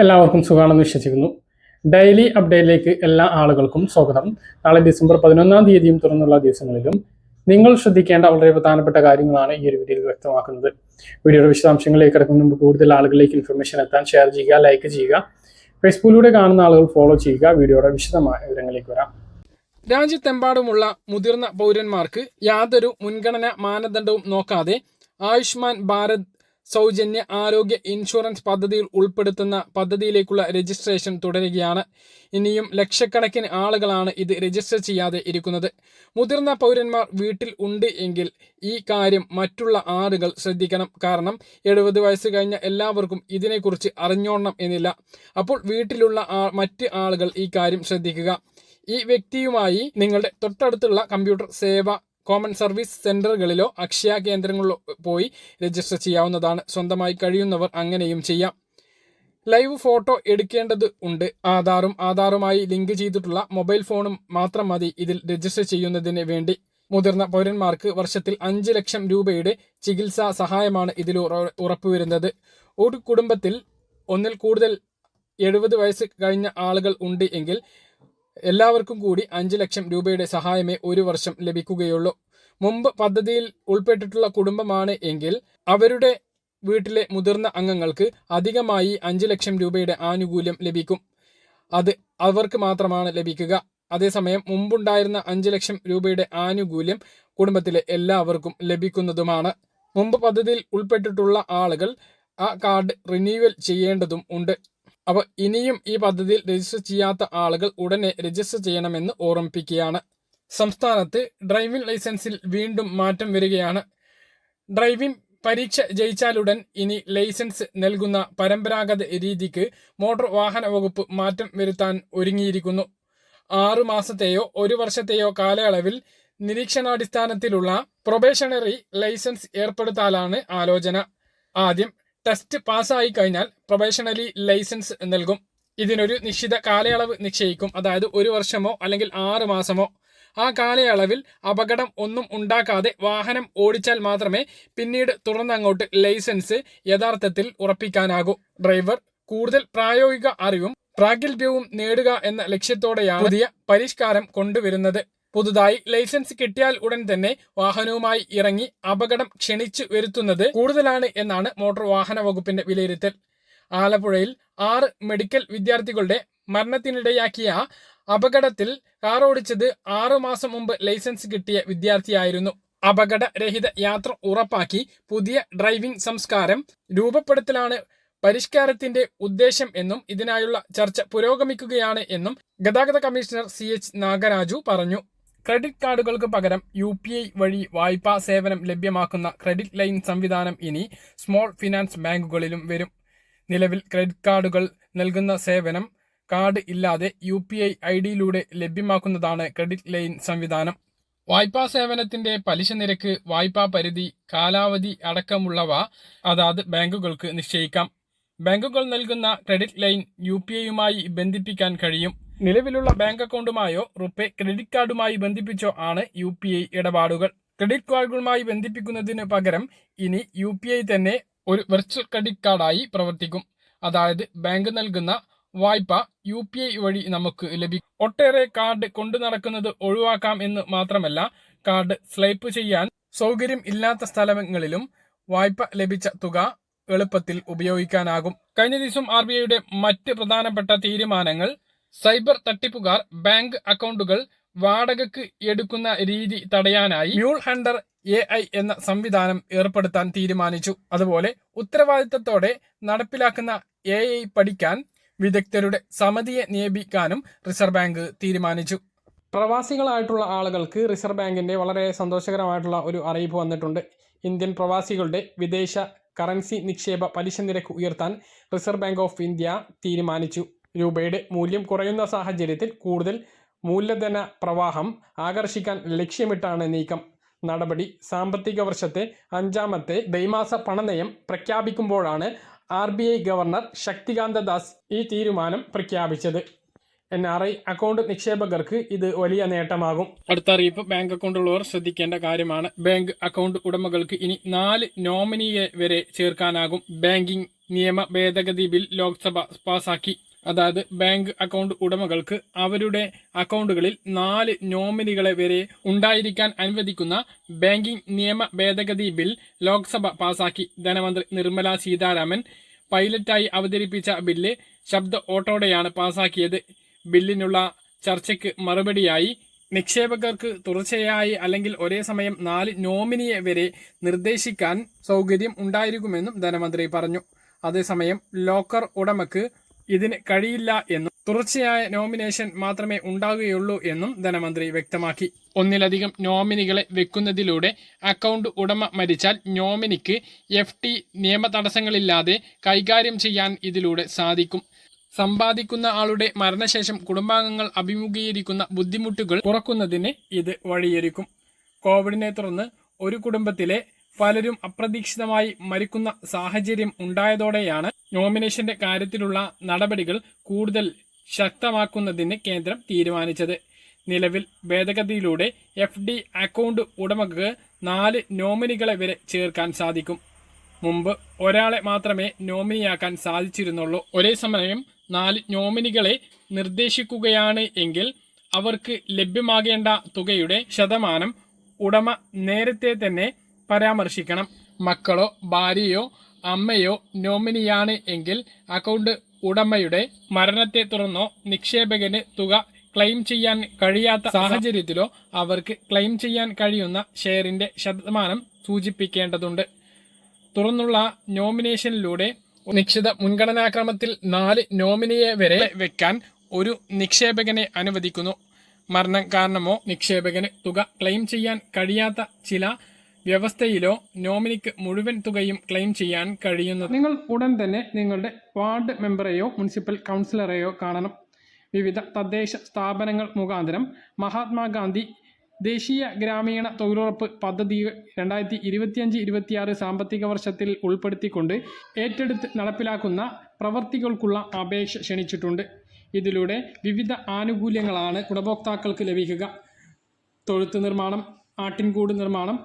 എല്ലാവർക്കും സുഖമാണെന്ന് വിശ്വസിക്കുന്നു. ഡെയിലി അപ്ഡേറ്റിലേക്ക് എല്ലാ ആളുകൾക്കും സ്വാഗതം. നാളെ ഡിസംബർ പതിനൊന്നാം തീയതിയും തുറന്നുള്ള ദിവസങ്ങളിലും നിങ്ങൾ ശ്രദ്ധിക്കേണ്ട വളരെ പ്രധാനപ്പെട്ട കാര്യങ്ങളാണ് ഈ ഒരു വീഡിയോയിൽ വ്യക്തമാക്കുന്നത്. വീഡിയോയുടെ വിശദാംശങ്ങളിലേക്ക് കിടക്കുന്ന മുമ്പ് കൂടുതൽ ആളുകളിലേക്ക് ഇൻഫർമേഷൻ എത്താൻ ഷെയർ ചെയ്യുക ലൈക്ക് ചെയ്യുക ഫേസ്ബുക്കിലൂടെ കാണുന്ന ആളുകൾ ഫോളോ ചെയ്യുക. വീഡിയോയുടെ വിശദമായ വിവരങ്ങളിലേക്ക് വരാം. രാജ്യത്തെമ്പാടുമുള്ള മുതിർന്ന പൗരന്മാർക്ക് യാതൊരു മുൻഗണന മാനദണ്ഡവും നോക്കാതെ ആയുഷ്മാൻ ഭാരത് സൗജന്യ ആരോഗ്യ ഇൻഷുറൻസ് പദ്ധതിയിൽ ഉൾപ്പെടുത്തുന്ന പദ്ധതിയിലേക്കുള്ള രജിസ്ട്രേഷൻ തുടരുകയാണ്. ഇനിയും ലക്ഷക്കണക്കിന് ആളുകളാണ് ഇത് രജിസ്റ്റർ ചെയ്യാതെ ഇരിക്കുന്നത്. മുതിർന്ന പൗരന്മാർ വീട്ടിൽ ഉണ്ട് എങ്കിൽ ഈ കാര്യം മറ്റുള്ള ആളുകൾ ശ്രദ്ധിക്കണം. കാരണം എഴുപത് വയസ്സ് കഴിഞ്ഞ എല്ലാവർക്കും ഇതിനെക്കുറിച്ച് അറിഞ്ഞോണം എന്നില്ല. അപ്പോൾ വീട്ടിലുള്ള മറ്റ് ആളുകൾ ഈ കാര്യം ശ്രദ്ധിക്കുക. ഈ വ്യക്തിയുമായി നിങ്ങളുടെ തൊട്ടടുത്തുള്ള കമ്പ്യൂട്ടർ സേവ കോമൺ സർവീസ് സെന്ററുകളിലോ അക്ഷയ കേന്ദ്രങ്ങളിലോ പോയി രജിസ്റ്റർ ചെയ്യാവുന്നതാണ്. സ്വന്തമായി കഴിയുന്നവർ അങ്ങനെയും ചെയ്യാം. ലൈവ് ഫോട്ടോ എടുക്കേണ്ടത് ഉണ്ട്. ആധാറും ആധാറുമായി ലിങ്ക് ചെയ്തിട്ടുള്ള മൊബൈൽ ഫോണും മാത്രം മതി ഇതിൽ രജിസ്റ്റർ ചെയ്യുന്നതിന് വേണ്ടി. മുതിർന്ന പൗരന്മാർക്ക് വർഷത്തിൽ അഞ്ച് ലക്ഷം രൂപയുടെ ചികിത്സാ സഹായമാണ് ഇതിൽ ഉറ- ഉറപ്പുവരുന്നത്. ഒരു കുടുംബത്തിൽ ഒന്നിൽ കൂടുതൽ എഴുപത് വയസ്സ് കഴിഞ്ഞ ആളുകൾ ഉണ്ട് എങ്കിൽ എല്ലാവർക്കും കൂടി അഞ്ച് ലക്ഷം രൂപയുടെ സഹായമേ ഒരു വർഷം ലഭിക്കുകയുള്ളൂ. മുമ്പ് പദ്ധതിയിൽ ഉൾപ്പെട്ടിട്ടുള്ള കുടുംബമാണ് എങ്കിൽ അവരുടെ വീട്ടിലെ മുതിർന്ന അംഗങ്ങൾക്ക് അധികമായി അഞ്ച് ലക്ഷം രൂപയുടെ ആനുകൂല്യം ലഭിക്കും. അത് അവർക്ക് മാത്രമാണ് ലഭിക്കുക. അതേസമയം മുമ്പുണ്ടായിരുന്ന അഞ്ച് ലക്ഷം രൂപയുടെ ആനുകൂല്യം കുടുംബത്തിലെ എല്ലാവർക്കും ലഭിക്കുന്നതുമാണ്. മുമ്പ് പദ്ധതിയിൽ ഉൾപ്പെട്ടിട്ടുള്ള ആളുകൾ ആ കാർഡ് റിന്യൂവൽ ചെയ്യേണ്ടതും ഉണ്ട്. അപ്പോൾ ഇനിയും ഈ പദ്ധതിയിൽ രജിസ്റ്റർ ചെയ്യാത്ത ആളുകൾ ഉടനെ രജിസ്റ്റർ ചെയ്യണമെന്ന് ഓർമ്മിപ്പിക്കുകയാണ്. സംസ്ഥാനത്ത് ഡ്രൈവിംഗ് ലൈസൻസിൽ വീണ്ടും മാറ്റം വരികയാണ്. ഡ്രൈവിംഗ് പരീക്ഷ ജയിച്ചാലുടൻ ഇനി ലൈസൻസ് നൽകുന്ന പരമ്പരാഗത രീതിക്ക് മോട്ടോർ വാഹന വകുപ്പ് മാറ്റം വരുത്താൻ ഒരുങ്ങിയിരിക്കുന്നു. ആറു മാസത്തെയോ ഒരു വർഷത്തെയോ കാലയളവിൽ നിരീക്ഷണാടിസ്ഥാനത്തിലുള്ള പ്രൊബേഷണറി ലൈസൻസ് ഏർപ്പെടുത്താനാണ് ആലോചന. ആദ്യം ടെസ്റ്റ് പാസ്സായി കഴിഞ്ഞാൽ പ്രൊബേഷണലി ലൈസൻസ് നൽകും. ഇതിനൊരു നിശ്ചിത കാലയളവ് നിശ്ചയിക്കും. അതായത് ഒരു വർഷമോ അല്ലെങ്കിൽ ആറ് മാസമോ. ആ കാലയളവിൽ അപകടം ഒന്നും ഉണ്ടാക്കാതെ വാഹനം ഓടിച്ചാൽ മാത്രമേ പിന്നീട് തുടർന്നങ്ങോട്ട് ലൈസൻസ് യഥാർത്ഥത്തിൽ ഉറപ്പിക്കാനാകൂ. ഡ്രൈവർ കൂടുതൽ പ്രായോഗിക അറിവും പ്രാഗൽഭ്യവും നേടുക എന്ന ലക്ഷ്യത്തോടെയാണ് പുതിയ പരിഷ്കാരം കൊണ്ടുവരുന്നത്. പുതുതായി ലൈസൻസ് കിട്ടിയാൽ ഉടൻ തന്നെ വാഹനവുമായി ഇറങ്ങി അപകടം ക്ഷണിച്ചു വരുത്തുന്നത് കൂടുതലാണ് എന്നാണ് മോട്ടോർ വാഹന വകുപ്പിന്റെ വിലയിരുത്തൽ. ആലപ്പുഴയിൽ ആറ് മെഡിക്കൽ വിദ്യാർത്ഥികളുടെ മരണത്തിനിടയാക്കിയ അപകടത്തിൽ കാർ ഓടിച്ചത് ആറു മാസം മുമ്പ് ലൈസൻസ് കിട്ടിയ വിദ്യാർത്ഥിയായിരുന്നു. അപകടരഹിത യാത്ര ഉറപ്പാക്കി പുതിയ ഡ്രൈവിംഗ് സംസ്കാരം രൂപപ്പെടുത്തലാണ് പരിഷ്കാരത്തിന്റെ ഉദ്ദേശം എന്നും ഇതിനായുള്ള ചർച്ച പുരോഗമിക്കുകയാണ് എന്നും ഗതാഗത കമ്മീഷണർ സി എച്ച് നാഗരാജു പറഞ്ഞു. ക്രെഡിറ്റ് കാർഡുകൾക്ക് പകരം യു പി ഐ വഴി വായ്പാ സേവനം ലഭ്യമാക്കുന്ന ക്രെഡിറ്റ് ലൈൻ സംവിധാനം ഇനി സ്മോൾ ഫിനാൻസ് ബാങ്കുകളിലും വരും. നിലവിൽ ക്രെഡിറ്റ് കാർഡുകൾ നൽകുന്ന സേവനം കാർഡ് ഇല്ലാതെ യു പി ഐ ഐ ഡിയിലൂടെ ലഭ്യമാക്കുന്നതാണ് ക്രെഡിറ്റ് ലൈൻ സംവിധാനം. വായ്പാ സേവനത്തിന്റെ പലിശ നിരക്ക് വായ്പാ പരിധി കാലാവധി അടക്കമുള്ളവ അതാത് ബാങ്കുകൾക്ക് നിശ്ചയിക്കാം. ബാങ്കുകൾ നൽകുന്ന ക്രെഡിറ്റ് ലൈൻ യു പി ഐയുമായി ബന്ധിപ്പിക്കാൻ കഴിയും. നിലവിലുള്ള ബാങ്ക് അക്കൗണ്ടുമായോ റുപ്പേ ക്രെഡിറ്റ് കാർഡുമായി ബന്ധിപ്പിച്ചോ ആണ് യു പി ഐ ഇടപാടുകൾ. ക്രെഡിറ്റ് കാർഡുകളുമായി ബന്ധിപ്പിക്കുന്നതിന് പകരം ഇനി യു പി ഐ തന്നെ ഒരു വെർച്വൽ ക്രെഡിറ്റ് കാർഡായി പ്രവർത്തിക്കും. അതായത് ബാങ്ക് നൽകുന്ന വായ്പ യു പി ഐ വഴി നമുക്ക് ലഭിക്കും. ഒട്ടേറെ കാർഡ് കൊണ്ടു നടക്കുന്നത് ഒഴിവാക്കാം എന്ന് മാത്രമല്ല കാർഡ് സ്ലൈപ്പ് ചെയ്യാൻ സൗകര്യം ഇല്ലാത്ത സ്ഥലങ്ങളിലും വായ്പ ലഭിച്ച തുക എളുപ്പത്തിൽ ഉപയോഗിക്കാനാകും. കഴിഞ്ഞ ദിവസം ആർ ബി ഐയുടെ മറ്റ് പ്രധാനപ്പെട്ട തീരുമാനങ്ങൾ സൈബർ തട്ടിപ്പുകാർ ബാങ്ക് അക്കൗണ്ടുകൾ വാടകയ്ക്ക് എടുക്കുന്ന രീതി തടയാനായി മ്യൂൾ ഹണ്ടർ എ ഐ എന്ന സംവിധാനം ഏർപ്പെടുത്താൻ തീരുമാനിച്ചു. അതുപോലെ ഉത്തരവാദിത്തത്തോടെ നടപ്പിലാക്കുന്ന എ ഐ പഠിക്കാൻ വിദഗ്ധരുടെ സമിതിയെ നിയമിക്കാനും റിസർവ് ബാങ്ക് തീരുമാനിച്ചു. പ്രവാസികളായിട്ടുള്ള ആളുകൾക്ക് റിസർവ് ബാങ്കിന്റെ വളരെ സന്തോഷകരമായിട്ടുള്ള ഒരു അറിയിപ്പ് വന്നിട്ടുണ്ട്. ഇന്ത്യൻ പ്രവാസികളുടെ വിദേശ കറൻസി നിക്ഷേപ പലിശ നിരക്ക് ഉയർത്താൻ റിസർവ് ബാങ്ക് ഓഫ് ഇന്ത്യ തീരുമാനിച്ചു. രൂപയുടെ മൂല്യം കുറയുന്ന സാഹചര്യത്തിൽ കൂടുതൽ മൂലധന പ്രവാഹം ആകർഷിക്കാൻ ലക്ഷ്യമിട്ടാണ് നീക്കം. നടപടി സാമ്പത്തിക വർഷത്തെ അഞ്ചാമത്തെ ദ്വൈമാസ പണനയം പ്രഖ്യാപിക്കുമ്പോഴാണ് ആർ ഗവർണർ ശക്തികാന്ത ദാസ് ഈ തീരുമാനം പ്രഖ്യാപിച്ചത്. എൻ ആർ ഐ അക്കൗണ്ട് നിക്ഷേപകർക്ക് ഇത് വലിയ നേട്ടമാകും. അടുത്ത അറിയിപ്പ് ബാങ്ക് അക്കൗണ്ട് ഉള്ളവർ ശ്രദ്ധിക്കേണ്ട കാര്യമാണ്. ബാങ്ക് അക്കൗണ്ട് ഉടമകൾക്ക് ഇനി നാല് നോമിനിയെ വരെ ചേർക്കാനാകും. ബാങ്കിംഗ് നിയമ ഭേദഗതി ബിൽ ലോക്സഭ പാസാക്കി. അതായത് ബാങ്ക് അക്കൗണ്ട് ഉടമകൾക്ക് അവരുടെ അക്കൗണ്ടുകളിൽ നാല് നോമിനികളെ വരെ ഉണ്ടായിരിക്കാൻ അനുവദിക്കുന്ന ബാങ്കിംഗ് നിയമ ഭേദഗതി ബിൽ ലോക്സഭ പാസാക്കി. ധനമന്ത്രി നിർമ്മല സീതാരാമൻ പൈലറ്റായി അവതരിപ്പിച്ച ബില്ല് ശബ്ദ ഓട്ടോടെയാണ് പാസാക്കിയത്. ബില്ലിനുള്ള ചർച്ചയ്ക്ക് മറുപടിയായി. നിക്ഷേപകർക്ക് തുടർച്ചയായി അല്ലെങ്കിൽ ഒരേ സമയം നാല് നോമിനിയെ വരെ നിർദ്ദേശിക്കാൻ സൗകര്യം ഉണ്ടായിരിക്കുമെന്നും ധനമന്ത്രി പറഞ്ഞു. അതേസമയം ലോക്കർ ഉടമക്ക് ഇതിന് കഴിയില്ല എന്നും തുടർച്ചയായ നോമിനേഷൻ മാത്രമേ ഉണ്ടാകുകയുള്ളൂ എന്നും ധനമന്ത്രി വ്യക്തമാക്കി. ഒന്നിലധികം നോമിനികളെ വെക്കുന്നതിലൂടെ അക്കൗണ്ട് ഉടമ മരിച്ചാൽ നോമിനിക്ക് എഫ് ടി നിയമ തടസ്സങ്ങളില്ലാതെ കൈകാര്യം ചെയ്യാൻ ഇതിലൂടെ സാധിക്കും. സമ്പാദിക്കുന്ന ആളുടെ മരണശേഷം കുടുംബാംഗങ്ങൾ അഭിമുഖീകരിക്കുന്ന ബുദ്ധിമുട്ടുകൾ കുറക്കുന്നതിന് ഇത് വഴിയൊരുക്കും. കോവിഡിനെ തുടർന്ന് ഒരു കുടുംബത്തിലെ പലരും അപ്രതീക്ഷിതമായി മരിക്കുന്ന സാഹചര്യം ഉണ്ടായതോടെയാണ് നോമിനേഷന്റെ കാര്യത്തിലുള്ള നടപടികൾ കൂടുതൽ ശക്തമാക്കുന്നതിന് കേന്ദ്രം തീരുമാനിച്ചത്. നിലവിൽ ഭേദഗതിയിലൂടെ എഫ് ഡി അക്കൗണ്ട് ഉടമകൾക്ക് നാല് നോമിനികളെ വരെ ചേർക്കാൻ സാധിക്കും. മുമ്പ് ഒരാളെ മാത്രമേ നോമിനിയാക്കാൻ സാധിച്ചിരുന്നുള്ളൂ. ഒരേ സമയം നാല് നോമിനികളെ നിർദ്ദേശിക്കുകയാണ് എങ്കിൽ അവർക്ക് ലഭ്യമാകേണ്ട തുകയുടെ ശതമാനം ഉടമ നേരത്തെ തന്നെ പരാമർശിക്കണം. മക്കളോ ഭാര്യയോ അമ്മയോ നോമിനിയാണ് എങ്കിൽ അക്കൗണ്ട് ഉടമയുടെ മരണത്തെ തുടർന്നോ നിക്ഷേപകന് തുക ക്ലെയിം ചെയ്യാൻ കഴിയാത്ത സാഹചര്യത്തിലോ അവർക്ക് ക്ലെയിം ചെയ്യാൻ കഴിയുന്ന ഷെയറിന്റെ ശതമാനം സൂചിപ്പിക്കേണ്ടതുണ്ട്. തുറന്നുള്ള നോമിനേഷനിലൂടെ നിശ്ചിത മുൻഗണനാക്രമത്തിൽ നാല് നോമിനിയെ വരെ വെക്കാൻ ഒരു നിക്ഷേപകനെ അനുവദിക്കുന്നു. മരണം കാരണമോ നിക്ഷേപകന് തുക ക്ലെയിം ചെയ്യാൻ കഴിയാത്ത ചില വ്യവസ്ഥയിലോ നോമിനിക്ക് മുഴുവൻ തുകയും ക്ലെയിം ചെയ്യാൻ കഴിയുന്നു നിങ്ങൾ ഉടൻ തന്നെ നിങ്ങളുടെ വാർഡ് മെമ്പറെയോ മുനിസിപ്പൽ കൗൺസിലറെയോ കാണണം. വിവിധ തദ്ദേശ സ്ഥാപനങ്ങൾ മുഖാന്തരം മഹാത്മാഗാന്ധി ദേശീയ ഗ്രാമീണ തൊഴിലുറപ്പ് പദ്ധതി രണ്ടായിരത്തി ഇരുപത്തിയഞ്ച് ഇരുപത്തിയാറ് സാമ്പത്തിക വർഷത്തിൽ ഉൾപ്പെടുത്തിക്കൊണ്ട് ഏറ്റെടുത്ത് നടപ്പിലാക്കുന്ന പ്രവർത്തികൾക്കുള്ള അപേക്ഷ ക്ഷണിച്ചിട്ടുണ്ട്. ഇതിലൂടെ വിവിധ ആനുകൂല്യങ്ങളാണ് ഗുണഭോക്താക്കൾക്ക് ലഭിക്കുക. തൊഴുത്ത് നിർമ്മാണം ആട്ടിൻകൂട് നിർമ്മാണം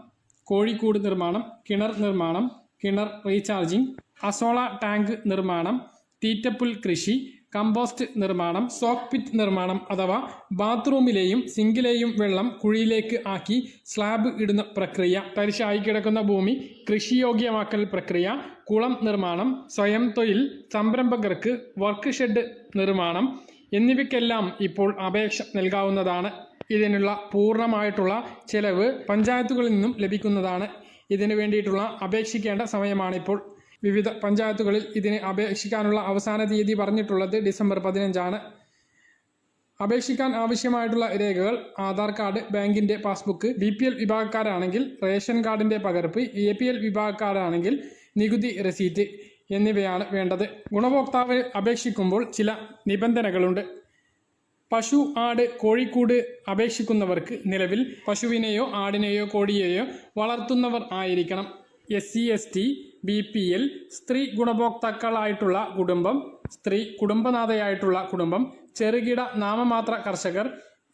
കോഴിക്കൂട് നിർമ്മാണം കിണർ നിർമ്മാണം കിണർ റീചാർജിംഗ് അസോള ടാങ്ക് നിർമ്മാണം തീറ്റപ്പുൽ കൃഷി കമ്പോസ്റ്റ് നിർമ്മാണം സോക്ക് പിറ്റ് നിർമ്മാണം അഥവാ ബാത്റൂമിലെയും സിങ്കിലെയും വെള്ളം കുഴിയിലേക്ക് ആക്കി സ്ലാബ് ഇടുന്ന പ്രക്രിയ തരിശായി കിടക്കുന്ന ഭൂമി കൃഷിയോഗ്യമാക്കൽ പ്രക്രിയ കുളം നിർമ്മാണം സ്വയം തൊഴിൽ സംരംഭകർക്ക് വർക്ക് ഷെഡ് നിർമ്മാണം എന്നിവയ്ക്കെല്ലാം ഇപ്പോൾ അപേക്ഷ നൽകാവുന്നതാണ്. ഇതിനുള്ള പൂർണമായിട്ടുള്ള ചെലവ് പഞ്ചായത്തുകളിൽ നിന്നും ലഭിക്കുന്നതാണ്. ഇതിനു വേണ്ടിയിട്ടുള്ള അപേക്ഷിക്കേണ്ട സമയമാണിപ്പോൾ. വിവിധ പഞ്ചായത്തുകളിൽ ഇതിന് അപേക്ഷിക്കാനുള്ള അവസാന തീയതി പറഞ്ഞിട്ടുള്ളത് ഡിസംബർ പതിനഞ്ചാണ്. അപേക്ഷിക്കാൻ ആവശ്യമായിട്ടുള്ള രേഖകൾ ആധാർ കാർഡ് ബാങ്കിന്റെ പാസ്ബുക്ക് ബി പി എൽ വിഭാഗക്കാരാണെങ്കിൽ റേഷൻ കാർഡിന്റെ പകർപ്പ് എ പി എൽ വിഭാഗക്കാരാണെങ്കിൽ നികുതി റെസീറ്റ് എന്നിവയാണ് വേണ്ടത്. ഗുണഭോക്താവ് അപേക്ഷിക്കുമ്പോൾ ചില നിബന്ധനകളുണ്ട്. പശു ആട് കോഴിക്കൂട് അപേക്ഷിക്കുന്നവർക്ക് നിലവിൽ പശുവിനെയോ ആടിനെയോ കോഴിയെയോ വളർത്തുന്നവർ ആയിരിക്കണം. S C S T B P L സ്ത്രീ ഗുണഭോക്താക്കളായിട്ടുള്ള കുടുംബം സ്ത്രീ കുടുംബനാഥയായിട്ടുള്ള കുടുംബം ചെറുകിട നാമമാത്ര കർഷകർ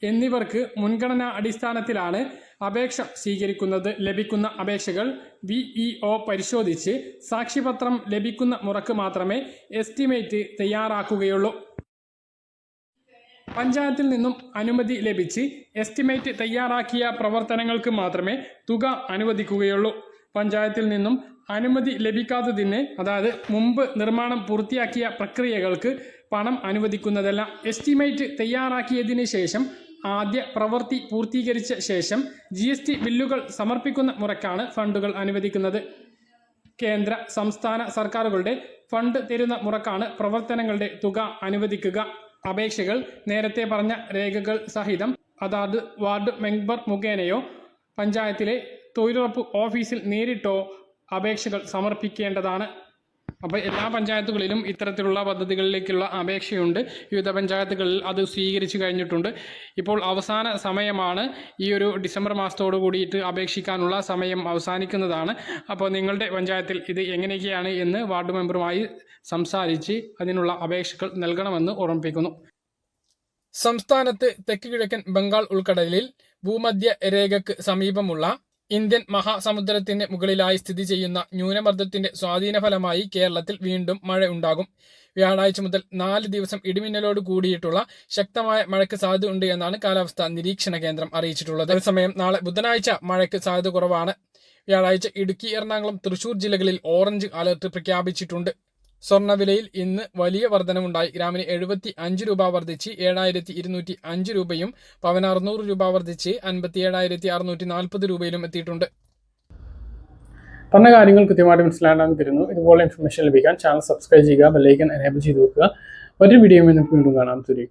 എന്നിവർക്ക് മുൻഗണനാ അടിസ്ഥാനത്തിലാണ് അപേക്ഷ സ്വീകരിക്കുന്നത്. ലഭിക്കുന്ന അപേക്ഷകൾ വി ഇ ഒ പരിശോധിച്ച് സാക്ഷിപത്രം ലഭിക്കുന്ന മുറക്ക് മാത്രമേ എസ്റ്റിമേറ്റ് തയ്യാറാക്കുകയുള്ളൂ. പഞ്ചായത്തിൽ നിന്നും അനുമതി ലഭിച്ച് എസ്റ്റിമേറ്റ് തയ്യാറാക്കിയ പ്രവർത്തനങ്ങൾക്ക് മാത്രമേ തുക അനുവദിക്കുകയുള്ളൂ. പഞ്ചായത്തിൽ നിന്നും അനുമതി ലഭിക്കാത്തതിന് അതായത് മുമ്പ് നിർമ്മാണം പൂർത്തിയാക്കിയ പ്രക്രിയകൾക്ക് പണം അനുവദിക്കുന്നതല്ല എസ്റ്റിമേറ്റ് തയ്യാറാക്കിയതിന് ശേഷം ആദ്യ പ്രവൃത്തി പൂർത്തീകരിച്ച ശേഷം ജി എസ് ടി ബില്ലുകൾ സമർപ്പിക്കുന്ന മുറയ്ക്കാണ് ഫണ്ടുകൾ അനുവദിക്കുന്നത്. കേന്ദ്ര സംസ്ഥാന സർക്കാരുകളുടെ ഫണ്ട് തരുന്ന മുറക്കാണ് പ്രവർത്തനങ്ങളുടെ തുക അനുവദിക്കുക. അപേക്ഷകൾ നേരത്തെ പറഞ്ഞ രേഖകൾ സഹിതം അതാത് വാർഡ് മെമ്പർ മുഖേനയോ പഞ്ചായത്തിലെ തൊഴിലുറപ്പ് ഓഫീസിൽ നേരിട്ടോ അപേക്ഷകൾ സമർപ്പിക്കേണ്ടതാണ്. അപ്പോൾ എല്ലാ പഞ്ചായത്തുകളിലും ഇത്തരത്തിലുള്ള പദ്ധതികളിലേക്കുള്ള അപേക്ഷയുണ്ട്. വിവിധ പഞ്ചായത്തുകളിൽ അത് സ്വീകരിച്ചു കഴിഞ്ഞിട്ടുണ്ട്. ഇപ്പോൾ അവസാന സമയമാണ്. ഈ ഒരു ഡിസംബർ മാസത്തോട് കൂടിയിട്ട് അപേക്ഷിക്കാനുള്ള സമയം അവസാനിക്കുന്നതാണ്. അപ്പോൾ നിങ്ങളുടെ പഞ്ചായത്തിൽ ഇത് എങ്ങനെയൊക്കെയാണ് എന്ന് വാർഡ് മെമ്പറുമായി സംസാരിച്ച് അതിനുള്ള അപേക്ഷകൾ നൽകണമെന്ന് ഓർമ്മിപ്പിക്കുന്നു. സംസ്ഥാനത്ത് തെക്ക് കിഴക്കൻ ബംഗാൾ ഉൾക്കടലിൽ ഭൂമധ്യ രേഖയ്ക്ക് സമീപമുള്ള ഇന്ത്യൻ മഹാസമുദ്രത്തിന് മുകളിലായി സ്ഥിതി ചെയ്യുന്ന ന്യൂനമർദ്ദത്തിന്റെ സ്വാധീനഫലമായി കേരളത്തിൽ വീണ്ടും മഴ ഉണ്ടാകും. വ്യാഴാഴ്ച മുതൽ നാല് ദിവസം ഇടിമിന്നലോട് കൂടിയിട്ടുള്ള ശക്തമായ മഴയ്ക്ക് സാധ്യതയുണ്ട് എന്നാണ് കാലാവസ്ഥാ നിരീക്ഷണ കേന്ദ്രം അറിയിച്ചിട്ടുള്ളത്. അതേസമയം നാളെ ബുധനാഴ്ച മഴയ്ക്ക് സാധ്യത കുറവാണ്. വ്യാഴാഴ്ച ഇടുക്കി എറണാകുളം തൃശൂർ ജില്ലകളിൽ ഓറഞ്ച് അലർട്ട് പ്രഖ്യാപിച്ചിട്ടുണ്ട്. സ്വർണവിലയിൽ ഇന്ന് വലിയ വർധനവുണ്ടായി. ഗ്രാമിന് എഴുപത്തി അഞ്ച് രൂപ വർദ്ധിച്ച് ഏഴായിരത്തി ഇരുന്നൂറ്റി അഞ്ച് രൂപയും പവൻ അറുന്നൂറ് രൂപ വർദ്ധിച്ച് അൻപത്തി ഏഴായിരത്തി അറുന്നൂറ്റി നാൽപ്പത് രൂപയിലും എത്തിയിട്ടുണ്ട്. പറഞ്ഞ കാര്യങ്ങൾ കൃത്യമായിട്ട് മനസ്സിലാക്കാൻ തരുന്നു. ഇതുപോലെ ഇൻഫർമേഷൻ ലഭിക്കാൻ ചാനൽ സബ്സ്ക്രൈബ് ചെയ്യുക ബെല്ലൈക്കൻ എനേബിൾ ചെയ്ത് വെക്കുക. ഒരു വീഡിയോ നമുക്ക് വീണ്ടും കാണാൻ തരും